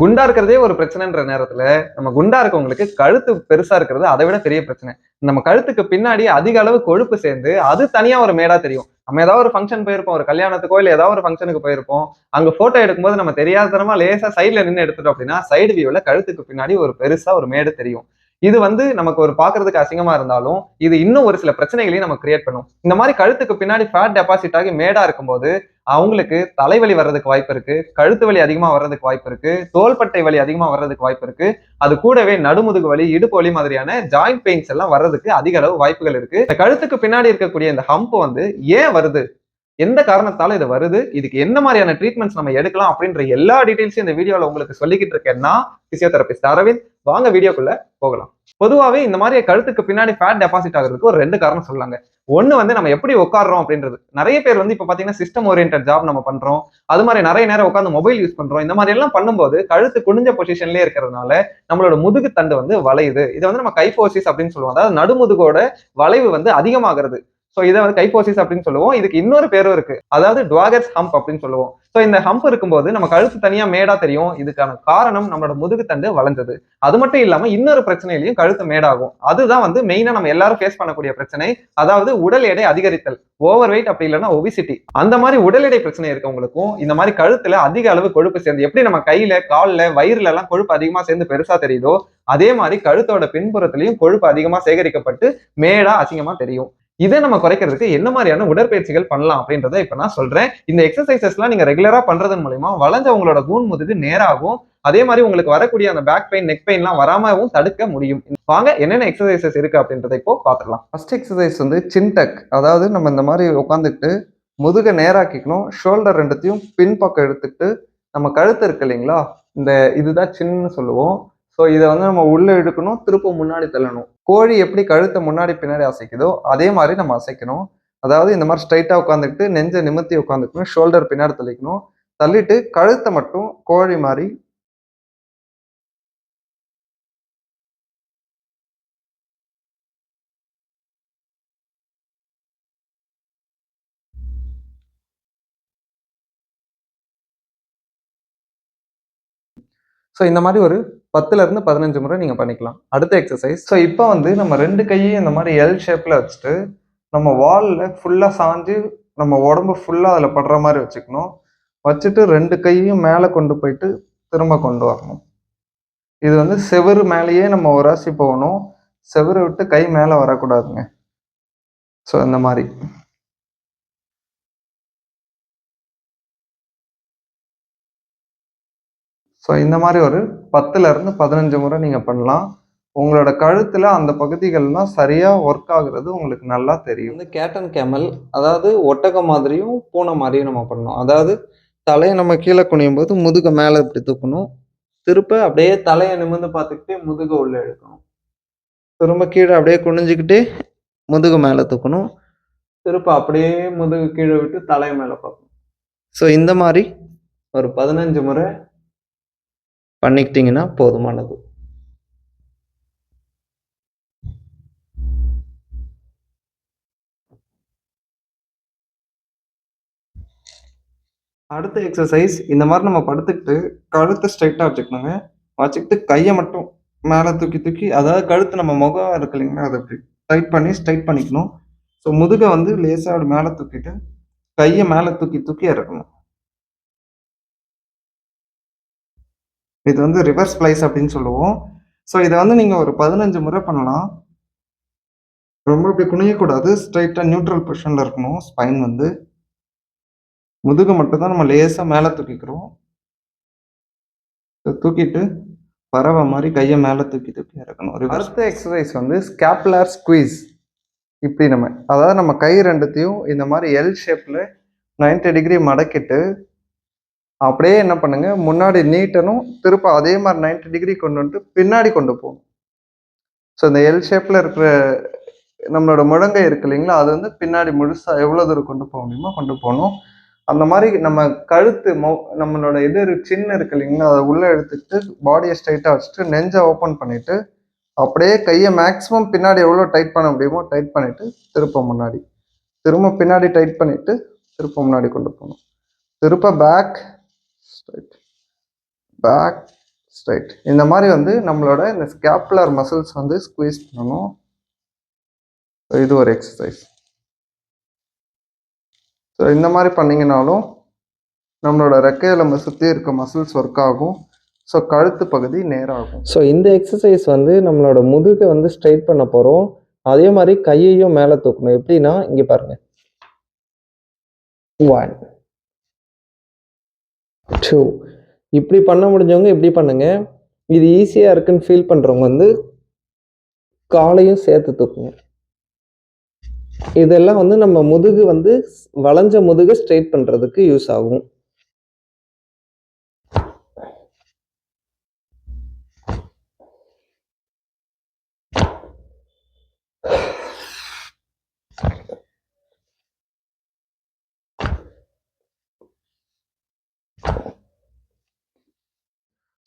குண்டா இருக்கிறதே ஒரு பிரச்சனைன்ற நேரத்துல நம்ம குண்டா இருக்கவங்களுக்கு கழுத்து பெருசா இருக்கிறது அதை விட பெரிய பிரச்சனை. நம்ம கழுத்துக்கு பின்னாடி அதிக அளவு கொழுப்பு சேர்ந்து அது தனியா ஒரு மேடா தெரியும். நம்ம ஏதாவது ஒரு ஃபங்க்ஷன் போயிருப்போம் ஒரு கல்யாணத்துக்கோ இல்ல ஏதாவது ஒரு ஃபங்க்ஷனுக்கு போயிருப்போம். அங்க போட்டோ எடுக்கும்போது நம்ம தெரியாதனமா லேசா சைட்ல நின்று எடுத்துட்டோம் அப்படின்னா சைடு வியூல கழுத்துக்கு பின்னாடி ஒரு பெருசா ஒரு மேடு தெரியும். இது வந்து நமக்கு ஒரு பாக்குறதுக்கு அசிங்கமா இருந்தாலும் இது இன்னும் ஒரு சில பிரச்சனைகளையும் நம்ம கிரியேட் பண்ணும். இந்த மாதிரி கழுத்துக்கு பின்னாடி ஃபேட் டெபாசிட் ஆகி மேடா இருக்கும்போது அவங்களுக்கு தலைவலி வர்றதுக்கு வாய்ப்பு இருக்கு கழுத்து வலி அதிகமா வர்றதுக்கு வாய்ப்பு இருக்கு தோள்பட்டை வலி அதிகமா வர்றதுக்கு வாய்ப்பு இருக்கு. அது கூடவே நடுமுதுகு வலி இடுப்பு வலி மாதிரியான ஜாயிண்ட் பெயின்ஸ் எல்லாம் வர்றதுக்கு அதிக அளவு வாய்ப்புகள் இருக்கு. இந்த கழுத்துக்கு பின்னாடி இருக்கக்கூடிய இந்த ஹம்ப் வந்து ஏன் வருது? எந்த காரணத்தால இது வருது? இதுக்கு என்ன மாதிரியான ட்ரீட்மெண்ட்ஸ் நம்ம எடுக்கலாம் அப்படின்ற எல்லா டீடைல்ஸும் இந்த வீடியோல உங்களுக்கு சொல்லிக்கிட்டு இருக்கேன்னா பிசியோதெரபிஸ்ட் அரவிந்த் வாங்க வீடியோக்குள்ள போகலாம். பொதுவாகவே இந்த மாதிரி கழுத்துக்கு பின்னாடி ஃபேட் டெபாசிட் ஆகுறதுக்கு ஒரு ரெண்டு காரணம் சொல்லாங்க. ஒன்று வந்து நம்ம எப்படி உட்காடுறோம் அப்படின்றது. நிறைய பேர் வந்து இப்போ பார்த்தீங்கன்னா சிஸ்டம் ஓரியன்ட் ஜாப் நம்ம பண்ணுறோம் அது மாதிரி நிறைய நேரம் உட்காந்து மொபைல் யூஸ் பண்ணுறோம் இந்த மாதிரி எல்லாம் பண்ணும்போது கழுத்து குனிஞ்ச பொசிஷன்லேயே இருக்கிறதுனால நம்மளோட முதுகு தண்டு வந்து வளையுது. இதை வந்து நம்ம கைஃபோசிஸ் அப்படின்னு சொல்லுவோம். அதாவது நடுமுதுகோட வளைவு வந்து அதிகமாகிறது. ஸோ இதை வந்து கைபோசிஸ் அப்படின்னு சொல்லுவோம். இதுக்கு இன்னொரு பேரும் இருக்கு. அதாவது டுவாகர்ஸ் ஹம்ப் அப்படின்னு சொல்லுவோம். ஸோ இந்த ஹம்ப் இருக்கும்போது நம்ம கழுத்து தனியா மேடா தெரியும். இதுக்கான காரணம் நம்மளோட முதுகு தண்டு வளைஞ்சது அது மட்டும் இல்லாம இன்னொரு பிரச்சனையிலையும் கழுத்து மேடாகும். அதுதான் வந்து மெயினா நம்ம எல்லாரும் ஃபேஸ் பண்ணக்கூடிய பிரச்சனை. அதாவது உடல் எடை அதிகரித்தல். ஓவர் வெயிட் அப்படி இல்லைன்னா ஒபிசிட்டி அந்த மாதிரி உடல் எடை பிரச்சனை இருக்கவங்களுக்கும் இந்த மாதிரி கழுத்துல அதிக அளவு கொழுப்பு சேர்ந்து எப்படி நம்ம கையில காலில் வயிறுல எல்லாம் கொழுப்பு அதிகமா சேர்ந்து பெருசா தெரியுதோ அதே மாதிரி கழுத்தோட பின்புறத்திலையும் கொழுப்பு அதிகமா சேகரிக்கப்பட்டு மேடா அசிங்கமா தெரியும். இதை நம்ம குறைக்கிறதுக்கு என்ன மாதிரியான உடற்பயிற்சிகள் பண்ணலாம் அப்படின்றத இப்ப நான் சொல்றேன். இந்த எக்ஸசைசஸ்லாம் நீங்க ரெகுலரா பண்றதன் மூலயமா வளைஞ்ச உங்களோட கூன் முதுகு நேராகும். அதே மாதிரி உங்களுக்கு வரக்கூடிய அந்த பேக் பெயின் நெக் பெயின்லாம் வராமவும் தடுக்க முடியும். வாங்க என்னென்ன எக்ஸசைசஸ் இருக்கு அப்படின்றத இப்போ பார்த்துக்கலாம் ஃபர்ஸ்ட் எக்ஸசைஸ் வந்து சின்டக் அதாவது நம்ம இந்த மாதிரி உட்காந்துக்கிட்டு முதுகை நேராக்கிக்கணும். ஷோல்டர் ரெண்டுத்தையும் பின்பக்கம் எடுத்துக்கிட்டு நம்ம கழுத்து இருக்கு இல்லைங்களா? இந்த இதுதான் சின்னு சொல்லுவோம். ஸோ இதை வந்து நம்ம உள்ள இழுக்கணும் திருப்ப முன்னாடி தள்ளணும். கோழி எப்படி கழுத்தை முன்னாடி பின்னாடி அசைக்குதோ அதே மாதிரி நம்ம அசைக்கணும். அதாவது இந்த மாதிரி ஸ்ட்ரைட்டாக உட்காந்துக்கிட்டு நெஞ்சை நிமித்தி உட்காந்துக்கணும் ஷோல்டர் பின்னாடி தள்ளிக்கணும். தள்ளிட்டு கழுத்தை மட்டும் கோழி மாதிரி ஸோ இந்த மாதிரி ஒரு பத்துலேருந்து பதினஞ்சு முறை நீங்கள் பண்ணிக்கலாம். அடுத்த எக்ஸசைஸ் ஸோ இப்போ வந்து நம்ம ரெண்டு கையையும் இந்த மாதிரி எல் ஷேப்பில் வச்சுட்டு நம்ம வாலில் ஃபுல்லாக சாஞ்சு நம்ம உடம்பு ஃபுல்லாக அதில் படுற மாதிரி வச்சுக்கணும். வச்சுட்டு ரெண்டு கையையும் மேலே கொண்டு போயிட்டு திரும்ப கொண்டு வரணும். இது வந்து செவுரு மேலேயே நம்ம உராசி போகணும். செவுரு விட்டு கை மேலே வரக்கூடாதுங்க. ஸோ இந்த மாதிரி. ஸோ இந்த மாதிரி ஒரு பத்துலேருந்து பதினஞ்சு முறை நீங்கள் பண்ணலாம். உங்களோட கழுத்தில் அந்த பகுதிகள்லாம் சரியாக ஒர்க் ஆகுறது உங்களுக்கு நல்லா தெரியும். வந்து கேட்டன் கேமல் அதாவது ஒட்டகம் மாதிரியும் பூனை மாதிரியும் நம்ம பண்ணணும். அதாவது தலையை நம்ம கீழே குனியும் போது முதுக மேலே இப்படி தூக்கணும். திருப்ப அப்படியே தலையை நிமிர்ந்து பார்த்துக்கிட்டே முதுக உள்ளே எடுக்கணும் திரும்ப கீழே அப்படியே குனிஞ்சுக்கிட்டே முதுகு மேலே தூக்கணும். திருப்ப அப்படியே முதுகு கீழே விட்டு தலையை மேலே பார்க்கணும். ஸோ இந்த மாதிரி ஒரு பதினஞ்சு முறை பண்ணிக்கிட்டீங்கன்னா போதுமானது. அடுத்த எக்ஸசைஸ் இந்த மாதிரி நம்ம படுத்துக்கிட்டு கழுத்தை ஸ்ட்ரைட்டாக வச்சுக்கணுங்க. வச்சுக்கிட்டு கையை மட்டும் மேலே தூக்கி தூக்கி அதாவது கழுத்து நம்ம முகம் இருக்கு இல்லைங்களா அதை அப்படி டைட் பண்ணி ஸ்ட்ரைட் பண்ணிக்கணும். ஸோ முதுகை வந்து லேசாக மேலே தூக்கிட்டு கையை மேலே தூக்கி தூக்கி இறக்கணும். இது வந்து ரிவர்ஸ் ப்ளைஸ் அப்படின்னு சொல்லுவோம். ஸோ இதை வந்து நீங்கள் ஒரு பதினஞ்சு முறை பண்ணலாம். ரொம்ப இப்படி குனியக்கூடாது. ஸ்ட்ரைட்டாக நியூட்ரல் பொசிஷனில் இருக்கணும். ஸ்பைன் வந்து. முதுகு மட்டும்தான் நம்ம லேசாக மேலே தூக்கிக்கிறோம். தூக்கிட்டு பறவை மாதிரி கையை மேலே தூக்கி தூக்கி இறக்கணும். அடுத்த எக்ஸசைஸ் வந்து ஸ்கேப்லார் ஸ்குவீஸ் இப்படி நம்ம அதாவது நம்ம கை ரெண்டுத்தையும் இந்த மாதிரி எல் ஷேப்பில் 90 டிகிரி மடக்கிட்டு அப்படியே என்ன பண்ணுங்க முன்னாடி நீட்டணும் திருப்ப அதே மாதிரி 90 டிகிரி கொண்டு வந்துட்டு பின்னாடி கொண்டு போகணும். ஸோ இந்த எல் ஷேப்ல இருக்கிற நம்மளோட முழங்கை இருக்கு இல்லைங்களா அது வந்து பின்னாடி முழுசா எவ்வளோ தூரம் கொண்டு போக முடியுமோ கொண்டு போகணும். அந்த மாதிரி நம்ம கழுத்து மௌ நம்மளோட இது சின்ன இருக்கு இல்லைங்களா அதை உள்ள எடுத்துக்கிட்டு பாடியை ஸ்ட்ரைட்டாக வச்சுட்டு நெஞ்சை ஓப்பன் பண்ணிட்டு அப்படியே கையை மேக்ஸிமம் பின்னாடி எவ்வளோ டைட் பண்ண முடியுமோ டைட் பண்ணிட்டு திருப்ப முன்னாடி. திரும்ப பின்னாடி டைட் பண்ணிட்டு திருப்ப முன்னாடி கொண்டு போகணும். திருப்ப பேக் ஸ்ட்ரைட் பேக் ஸ்ட்ரைட் இந்த மாதிரி வந்து நம்மளோட இந்த ஸ்கேப்புலர் மசில்ஸ் வந்து ஸ்குவீஸ் பண்ணணும். இது ஒரு எக்ஸசைஸ் ஸோ இந்த மாதிரி பண்ணிங்கனாலும் நம்மளோட ரெக்கையில் நம்ம சுற்றி இருக்க மசில்ஸ் ஒர்க் ஆகும். ஸோ கழுத்து பகுதி நேராகும். ஸோ இந்த எக்ஸசைஸ் வந்து நம்மளோட முதுகை வந்து ஸ்ட்ரைட் பண்ண போகிறோம் அதே மாதிரி கையையும் மேலே தூக்கணும். எப்படின்னா இங்கே பாருங்கள் ஒன் டூ இப்படி பண்ண முடிஞ்சவங்க இப்படி பண்ணுங்கள் இது ஈஸியாக இருக்குன்னு ஃபீல் பண்ணுறவங்க வந்து காலையும் சேர்த்து தூக்குங்க. இதெல்லாம் வந்து நம்ம முதுகு வந்து வளைஞ்ச முதுகை ஸ்ட்ரெயிட் பண்ணுறதுக்கு யூஸ் ஆகும்.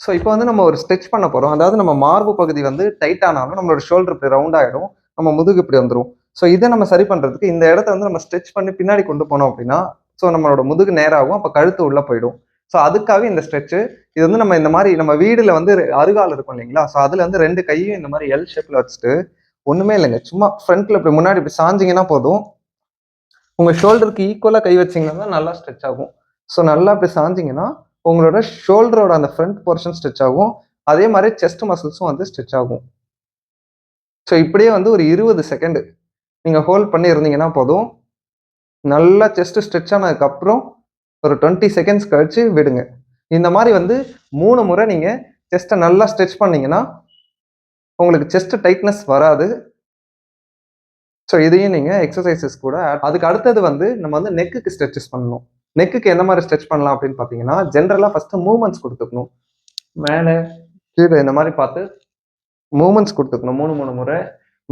ஸோ இப்போ வந்து நம்ம ஒரு ஸ்ட்ரெச் பண்ண போகிறோம் அதாவது நம்ம மார்பு பகுதி வந்து டைட் ஆனாலும் நம்மளோட ஷோல்டர் இப்படி ரவுண்ட் ஆகிடும் நம்ம முதுகு இப்படி வந்துடும் ஸோ இதை நம்ம சரி பண்ணுறதுக்கு இந்த இடத்த வந்து நம்ம ஸ்ட்ரெச் பண்ணி பின்னாடி கொண்டு போனோம் அப்படின்னா ஸோ நம்மளோட முதுகு நேராகும். அப்போ கழுத்து உள்ளே போயிடும். ஸோ அதுக்காகவே இந்த ஸ்ட்ரெச்சு இது வந்து நம்ம இந்த மாதிரி நம்ம வீடில் வந்து அருகால் இருக்கும் இல்லைங்களா? ஸோ அதில் வந்து ரெண்டு கையும் இந்த மாதிரி எல் ஷேப்பில் வச்சுட்டு ஒன்றுமே இல்லைங்க. சும்மா ஃப்ரண்ட்டில் இப்படி முன்னாடி இப்படி சாஞ்சிங்கன்னா போதும். உங்கள் ஷோல்டருக்கு ஈக்குவலாக கை வச்சீங்கன்னா தான் நல்லா ஸ்ட்ரெச் ஆகும். ஸோ நல்லா இப்படி சாஞ்சிங்கன்னா உங்களோட ஷோல்டரோட அந்த ஃப்ரண்ட் போர்ஷன் ஸ்ட்ரெச் ஆகும். அதே மாதிரி செஸ்ட் மசில்ஸும் வந்து ஸ்ட்ரெச் ஆகும். ஸோ இப்படியே வந்து ஒரு இருபது செகண்டு நீங்கள் ஹோல்ட் பண்ணி இருந்தீங்கன்னா போதும். நல்லா செஸ்ட் ஸ்ட்ரெச் ஆனதுக்கப்புறம் ஒரு டுவெண்ட்டி செகண்ட்ஸ் கழித்து விடுங்க. இந்த மாதிரி வந்து மூணு முறை நீங்கள் செஸ்ட்டை நல்லா ஸ்ட்ரெச் பண்ணிங்கன்னா உங்களுக்கு செஸ்ட் டைட்னஸ் வராது. ஸோ இதையும் நீங்கள் எக்ஸசைசஸ் கூட அதுக்கு அடுத்தது வந்து நம்ம வந்து நெக்குக்கு ஸ்ட்ரெச்சஸ் பண்ணணும். நெக்குக்கு எந்த மாதிரி ஸ்ட்ரெச் பண்ணலாம் அப்படின்னு பார்த்தீங்கன்னா ஜென்ரலாக ஃபஸ்ட்டு மூமெண்ட்ஸ் கொடுத்துக்கணும். மேலே கீழே இந்த மாதிரி பார்த்து மூமெண்ட்ஸ் கொடுத்துக்கணும். மூணு மூணு முறை.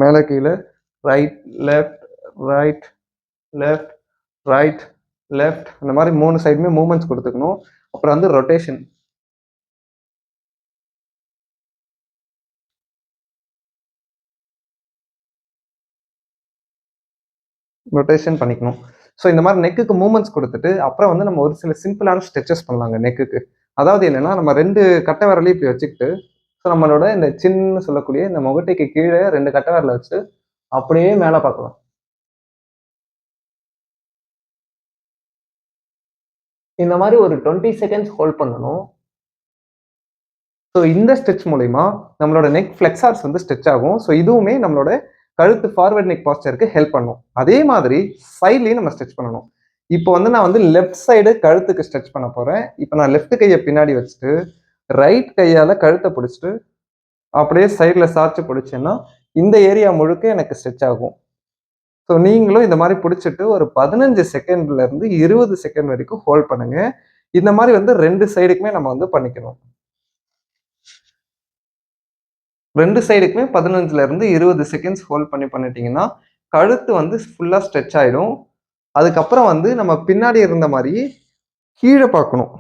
மேலே கீழே right left right left right left அந்த மாதிரி மூணு சைடுமே மூமெண்ட்ஸ் கொடுத்துக்கணும். அப்புறம் வந்து ரொட்டேஷன் ரொட்டேஷன் பண்ணிக்கணும். ஸோ இந்த மாதிரி நெக்குக்கு மூமெண்ட்ஸ் கொடுத்துட்டு அப்புறம் வந்து நம்ம ஒரு சில சிம்பிளான ஸ்ட்ரெச்சஸ் பண்ணலாங்க நெக்குக்கு அதாவது என்னன்னா நம்ம ரெண்டு கட்டை விரலையும் இப்படி வச்சுக்கிட்டு ஸோ நம்மளோட இந்த சின்னு சொல்லக்கூடிய இந்த முகட்டைக்கு கீழே ரெண்டு கட்டை விரலை வச்சு அப்படியே மேலே பார்க்கலாம். இந்த மாதிரி ஒரு டுவெண்ட்டி செகண்ட்ஸ் ஹோல்ட் பண்ணணும். ஸோ இந்த ஸ்ட்ரெச் மூலிமா நம்மளோட நெக் ஃப்ளெக்ஸார்ஸ் வந்து ஸ்ட்ரெச் ஆகும். ஸோ இதுவுமே நம்மளோட கழுத்து ஃபார்வர்ட் நெக் பாஸ்டருக்கு ஹெல்ப் பண்ணும். அதே மாதிரி சைட்லேயும் நம்ம ஸ்ட்ரெச் பண்ணணும். இப்போ வந்து நான் வந்து லெஃப்ட் சைடு கழுத்துக்கு ஸ்ட்ரெச் பண்ண போகிறேன் இப்போ நான் லெஃப்ட் கையை பின்னாடி வச்சுட்டு ரைட் கையால் கழுத்தை பிடிச்சிட்டு அப்படியே சைடில் சாய்ச்சி பிடிச்சேன்னா இந்த ஏரியா முழுக்க எனக்கு ஸ்ட்ரெச் ஆகும். ஸோ நீங்களும் இந்த மாதிரி பிடிச்சிட்டு ஒரு பதினஞ்சு செகண்ட்ல இருந்து இருபது செகண்ட் வரைக்கும் ஹோல்ட் பண்ணுங்க. இந்த மாதிரி வந்து ரெண்டு சைடுக்குமே நம்ம வந்து பண்ணிக்கணும். ரெண்டு சைடுக்குமே பதினஞ்சுலேருந்து இருபது செகண்ட்ஸ் ஹோல்ட் பண்ணி பண்ணிட்டீங்கன்னா கழுத்து வந்து ஃபுல்லாக ஸ்ட்ரெச் ஆகிடும் அதுக்கப்புறம் வந்து நம்ம பின்னாடி இருந்த மாதிரி கீழே பார்க்கணும்.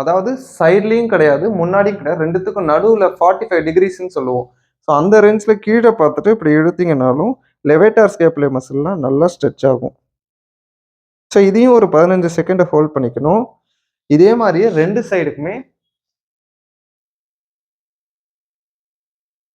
அதாவது சைட்லேயும் கிடையாது முன்னாடியும் கிடையாது. ரெண்டுத்துக்கும் நடுவில் ஃபார்ட்டி ஃபைவ் டிகிரிஸ்ன்னு சொல்லுவோம். ஸோ அந்த ரேஞ்சில் கீழே பார்த்துட்டு இப்படி இழுத்தீங்கனாலும் லெவேட்டார் ஸ்கேப்லே மசில்லாம் நல்லா ஸ்ட்ரெச் ஆகும். ஸோ இதையும் ஒரு பதினஞ்சு செகண்டை ஹோல்ட் பண்ணிக்கணும். இதே மாதிரியே ரெண்டு சைடுக்குமே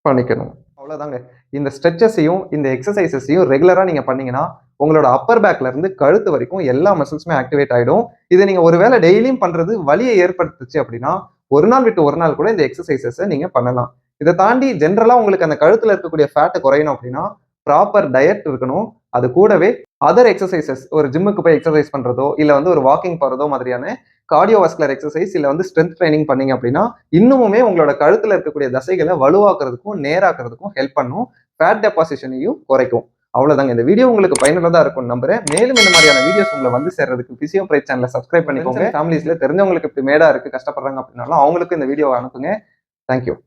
பண்ணிக்கணும். அவ்வளோதாங்க இந்த ஸ்ட்ரெச்சஸையும் இந்த எக்ஸசைசஸையும் ரெகுலராக நீங்கள் பண்ணீங்கன்னா உங்களோட அப்பர் பேக்ல இருந்து கழுத்து வரைக்கும் எல்லா மசில்ஸுமே ஆக்டிவேட் ஆகிடும் இதை நீங்கள் ஒருவேளை டெய்லியும் பண்ணுறது வலியை ஏற்படுத்துச்சு அப்படின்னா ஒரு நாள் விட்டு ஒரு நாள் கூட இந்த எக்ஸசைசஸை நீங்கள் பண்ணலாம். இதை தாண்டி ஜென்ரலாக உங்களுக்கு அந்த கழுத்தில் இருக்கக்கூடிய ஃபேட்டை குறையணும் அப்படின்னா ப்ராப்பர் டயட் இருக்கணும். அது கூடவே அதர் எக்ஸசைசஸ் ஒரு ஜிம்முக்கு போய் எக்ஸசைஸ் பண்ணுறதோ இல்லை வந்து ஒரு வாக்கிங் போகிறதோ மாதிரியான கார்டியோவாஸ்குலர் எக்ஸசைஸ் இல்லை வந்து ஸ்ட்ரென்த் ட்ரைனிங் பண்ணீங்க அப்படின்னா இன்னுமுமே உங்களோட கழுத்தில் இருக்கக்கூடிய தசைகளை வலுவாக்குறதுக்கும் நேராக்குறதுக்கும் ஹெல்ப் பண்ணும். ஃபேட் டெபாசிஷனையும் குறைக்கும். அவ்வளவுதாங்க. இந்த வீடியோ உங்களுக்கு பயனுள்ளதா இருக்கும் நம்புறேன். மேலும் இந்த மாதிரியான வீடியோஸ் உங்களை வந்து சேர்றதுக்கு பிசியோ பிரைட் சேனலை சப்ஸ்கிரைப் பண்ணிக்கோங்க. ஃபேமிலிஸ்ல தெரிஞ்சவங்களுக்கு இப்படி மேடா இருக்கு கஷ்டப்படுறாங்க அப்படின்னாலும் அவங்களுக்கு இந்த வீடியோ அனுப்புங்க. தேங்க்யூ